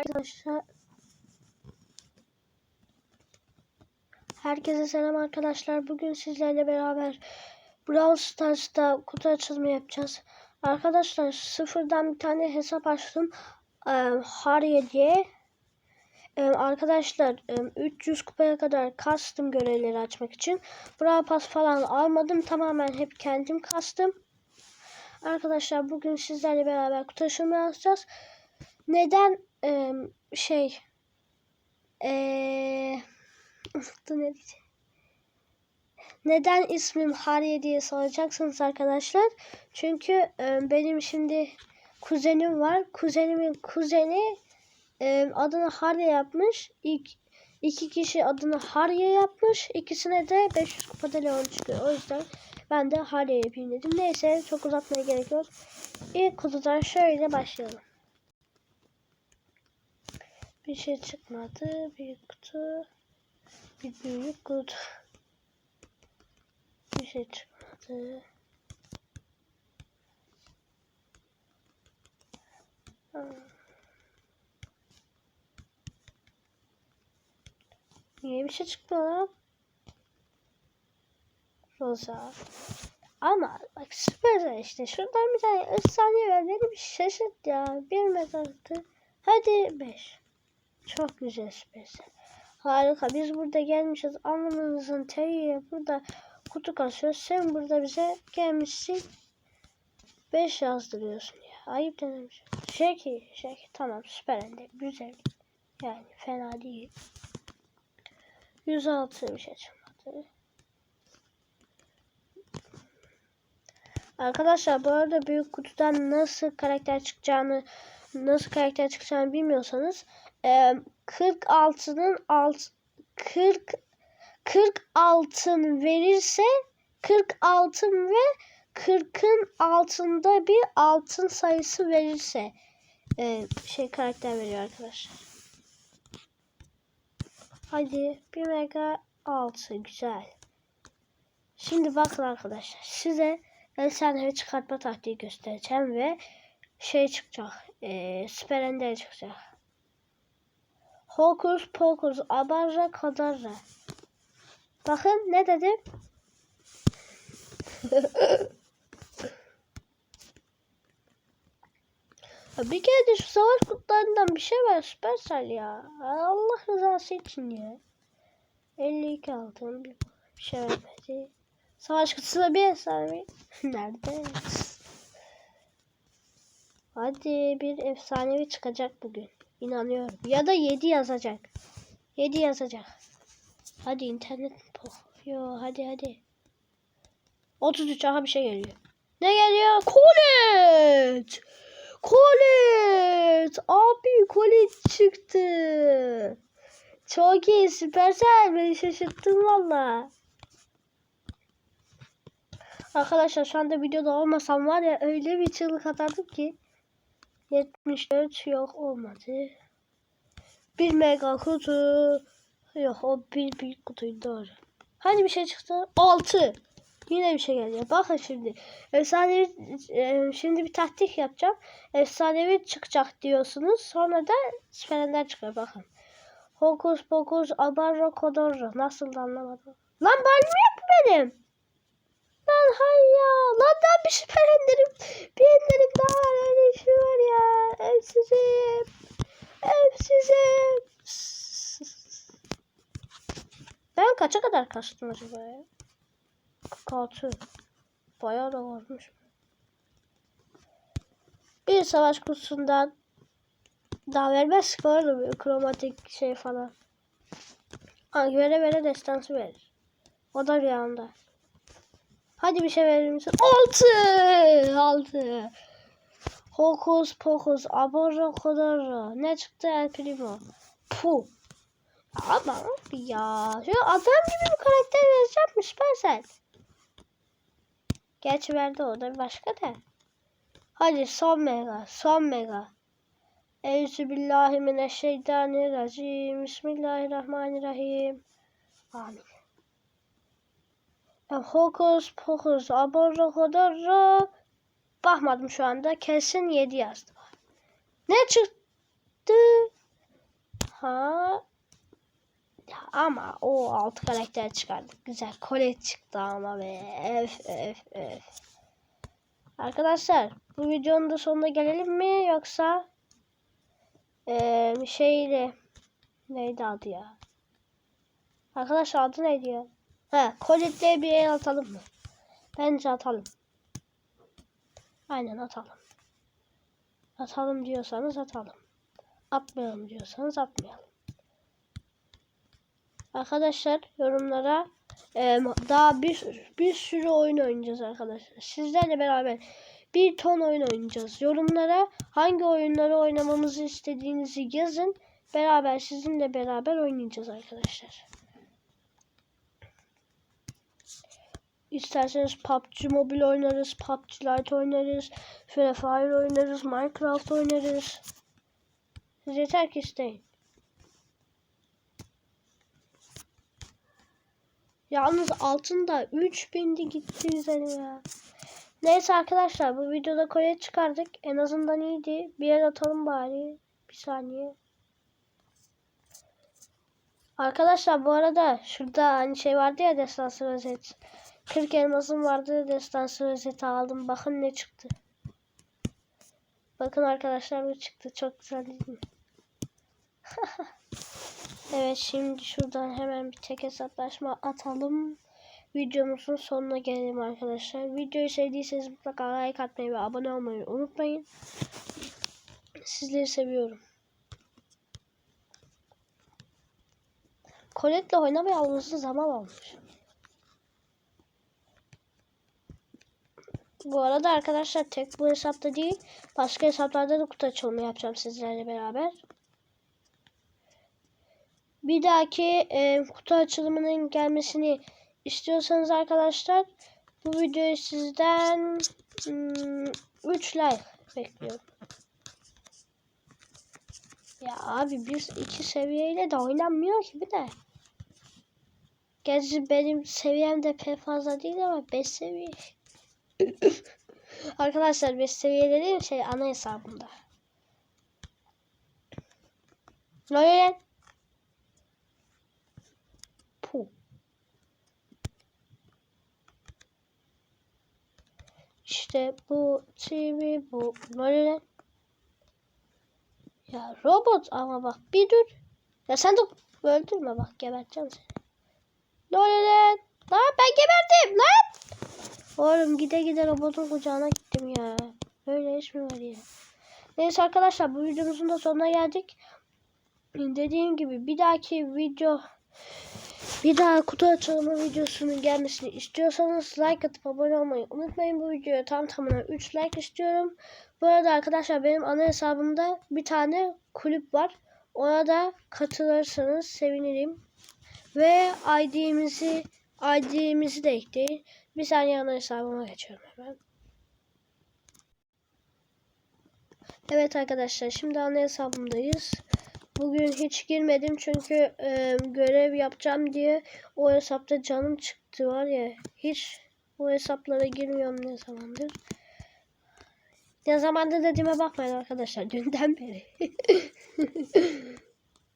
Arkadaşlar Herkese selam arkadaşlar. Bugün sizlerle beraber Brawl Stars'ta kutu açılımı yapacağız. Arkadaşlar sıfırdan bir tane hesap açtım. Ee, diye. Arkadaşlar e, 300 kupaya kadar kastım görevleri açmak için. Brawl Pass falan almadım. Tamamen hep kendim kastım. Arkadaşlar bugün sizlerle beraber kutu açılımı yapacağız. Neden e, şey unuttum ne diyeceğim. Neden ismim Harye diye soracaksınız arkadaşlar. Çünkü e, benim şimdi kuzenim var. Kuzenimin kuzeni e, adını Harye yapmış. İlk iki kişi adını Harye yapmış. İkisine de 500 kupada Leon çıkıyor. O yüzden ben de Harye yapayım dedim. Neyse çok uzatmaya gerek yok. İlk kutudan şöyle başlayalım. Bir şey çıkmadı. Büyük kutu. Bir büyük kutu. Bir şey çıkmadı. Ha. Niye bir şey çıkmıyor? Rosa. Ama bak süper işte. Şuradan bir tane efsane ver. Beni bir şaşırt ya. Bir mezarlıktı. Hadi beş. Çok güzel süpersin. Harika. Biz burada gelmişiz. Alnımızın teriyle burada kutu kasıyoruz. Sen burada bize gelmişsin. 5 yazdırıyorsun ya. Ayıp denemiş. Şeki. Şeki. Tamam. Süper elde. Güzel. Yani fena değil. 106 bir şey çıkmadı. Arkadaşlar bu arada büyük kutudan nasıl karakter çıkacağını nasıl karakter çıkacağını bilmiyorsanız e, 40 altının alt 40 40 altın verirse 40 altın ve 40'ın altında bir altın sayısı verirse e, şey karakter veriyor arkadaşlar. Hadi bir mega altı güzel. Şimdi bakın arkadaşlar size efsanevi çıkartma taktiği göstereceğim ve şey çıkacak. E, Süper Ender çıkacak. Hokus pokus abarra kadarra. Bakın ne dedim? bir kere şu savaş kutlarından bir şey var Supercell ya. Allah rızası için ya. 52 altın bir şey vermedi. Savaş kutusuna bir efsane. Nerede? Hadi bir efsanevi çıkacak bugün. İnanıyorum. Ya da 7 yazacak. 7 yazacak. Hadi internet. Yo hadi hadi. 33 aha bir şey geliyor. Ne geliyor? Kolet. Kolet. Abi kolet çıktı. Çok iyi süpersel. Beni şaşırttın valla. Arkadaşlar şu anda videoda olmasam var ya öyle bir çığlık atardım ki. 74 yok olmadı. Bir mega kutu. Yok o bir büyük kutuydu doğru. Hani bir şey çıktı? 6. Yine bir şey geliyor. Bakın şimdi. Efsanevi e, şimdi bir taktik yapacağım. Efsanevi çıkacak diyorsunuz. Sonra da süperender çıkıyor bakın. Hokus pokus abarro kodorro. Nasıl da anlamadım. Lan ben mi benim? Lan hay ya. Lan daha bir süper enderim. Bir enderim daha var. Öyle şey var ya. Evsizim. Evsizim. Ben kaça kadar kastım acaba ya? 46. Bayağı da varmış. Bir savaş kutusundan daha vermez ki böyle kromatik şey falan. Ha, vere vere destansı verir. O da rüyamda. Hadi bir şey verir misin? Altı! Altı. Hokus pokus aboro kodoro. Ne çıktı El Primo? Puh. Ama ya. Şu adam gibi bir karakter vereceğim Supercell. Gerçi verdi o da başka da. Hadi son mega. Son mega. Euzubillahimineşşeytanirracim. Bismillahirrahmanirrahim. Amin. Hokus pokus aboro kodoro. Bakmadım şu anda. Kesin 7 yazdı. Ne çıktı? Ha. Ama o altı karakter çıkardık. Güzel. Colette çıktı ama be. Öf öf öf. Arkadaşlar bu videonun da sonuna gelelim mi yoksa ee, şeyle neydi adı ya? Arkadaşlar adı neydi ya? He, Colette'ye bir el atalım mı? Bence atalım. Aynen atalım. Atalım diyorsanız atalım. Atmayalım diyorsanız atmayalım. Arkadaşlar yorumlara e, daha bir, bir sürü oyun oynayacağız arkadaşlar. Sizlerle beraber bir ton oyun oynayacağız. Yorumlara hangi oyunları oynamamızı istediğinizi yazın. Beraber sizinle beraber oynayacağız arkadaşlar. İsterseniz PUBG Mobile oynarız, PUBG Lite oynarız, Free Fire oynarız, Minecraft oynarız. Siz yeter ki isteyin. Yalnız altında 3000'di gitti üzerine ya. Neyse arkadaşlar bu videoda kolye çıkardık. En azından iyiydi. Bir yer atalım bari. Bir saniye. Arkadaşlar bu arada şurada hani şey vardı ya destansı rozet. 40 elmasım vardı destansı rozeti aldım. Bakın ne çıktı. Bakın arkadaşlar bu çıktı. Çok güzel değil mi? evet şimdi şuradan hemen bir tek hesaplaşma atalım. Videomuzun sonuna gelelim arkadaşlar. Videoyu sevdiyseniz mutlaka like atmayı ve abone olmayı unutmayın. Sizleri seviyorum. Colette'le oynamaya uzun zaman olmuş. Bu arada arkadaşlar tek bu hesapta değil başka hesaplarda da kutu açılımı yapacağım sizlerle beraber. Bir dahaki e, kutu açılımının gelmesini istiyorsanız arkadaşlar bu videoyu sizden hmm, 3 like bekliyorum. Ya abi biz iki seviyeyle de oynanmıyor ki bir de. Gerçi benim seviyem de pek fazla değil ama 5 seviye. Arkadaşlar 5 seviye dediğim şey ana hesabımda. Loyan. Puh. İşte bu TV bu Loyan. Ya robot ama bak bir dur. Ya sen de öldürme bak geberteceğim seni. Loyan. Lan ben geberdim lan. Oğlum gide gide robotun kucağına gittim ya. Böyle iş mi var ya? Neyse arkadaşlar bu videomuzun da sonuna geldik. Dediğim gibi bir dahaki video bir daha kutu açılımı videosunun gelmesini istiyorsanız like atıp abone olmayı unutmayın. Bu videoya tam tamına 3 like istiyorum. Bu arada arkadaşlar benim ana hesabımda bir tane kulüp var. Ona da katılırsanız sevinirim. Ve ID'mizi ID'mizi de ekleyin. Bir saniye ana hesabıma geçiyorum hemen. Evet arkadaşlar şimdi ana hesabımdayız. Bugün hiç girmedim çünkü e, görev yapacağım diye o hesapta canım çıktı var ya. Hiç o hesaplara girmiyorum ne zamandır. Ne zamandır dediğime bakmayın arkadaşlar dünden beri.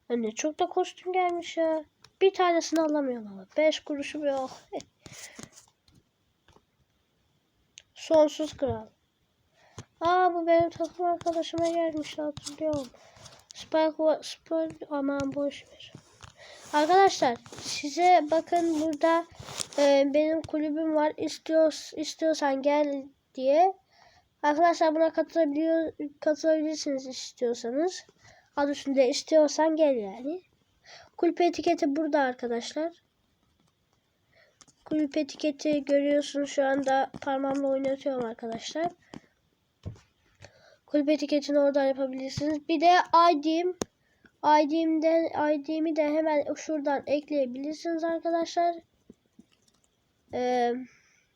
Anne çok da kostüm gelmiş ya. Bir tanesini alamıyorum ama. 5 kuruşum yok. Sonsuz kral. Aa bu benim takım arkadaşıma gelmiş hatırlıyorum. Spike, Spike aman boş ver. Arkadaşlar size bakın burada e, benim kulübüm var. İstiyor, istiyorsan gel diye. Arkadaşlar buna katılabiliyor, katılabilirsiniz istiyorsanız. Adı üstünde istiyorsan gel yani. Kulüp etiketi burada arkadaşlar. Kulüp etiketi görüyorsunuz şu anda parmağımla oynatıyorum arkadaşlar. Kulüp etiketini oradan yapabilirsiniz. Bir de ID'm ID'mden ID'mi de hemen şuradan ekleyebilirsiniz arkadaşlar. Ee,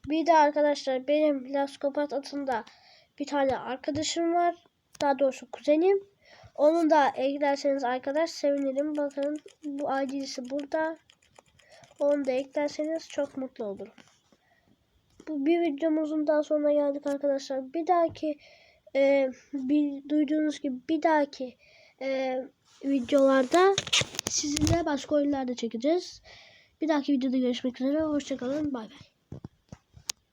bir de arkadaşlar benim Laskopat adında bir tane arkadaşım var. Daha doğrusu kuzenim. Onu da eklerseniz arkadaş sevinirim. Bakın bu ID'si burada. Onu da eklerseniz çok mutlu olurum. Bu bir videomuzun daha sonuna geldik arkadaşlar. Bir dahaki e, bir, duyduğunuz gibi bir dahaki e, videolarda sizinle başka oyunlarda çekeceğiz. Bir dahaki videoda görüşmek üzere. Hoşçakalın. Bay bay.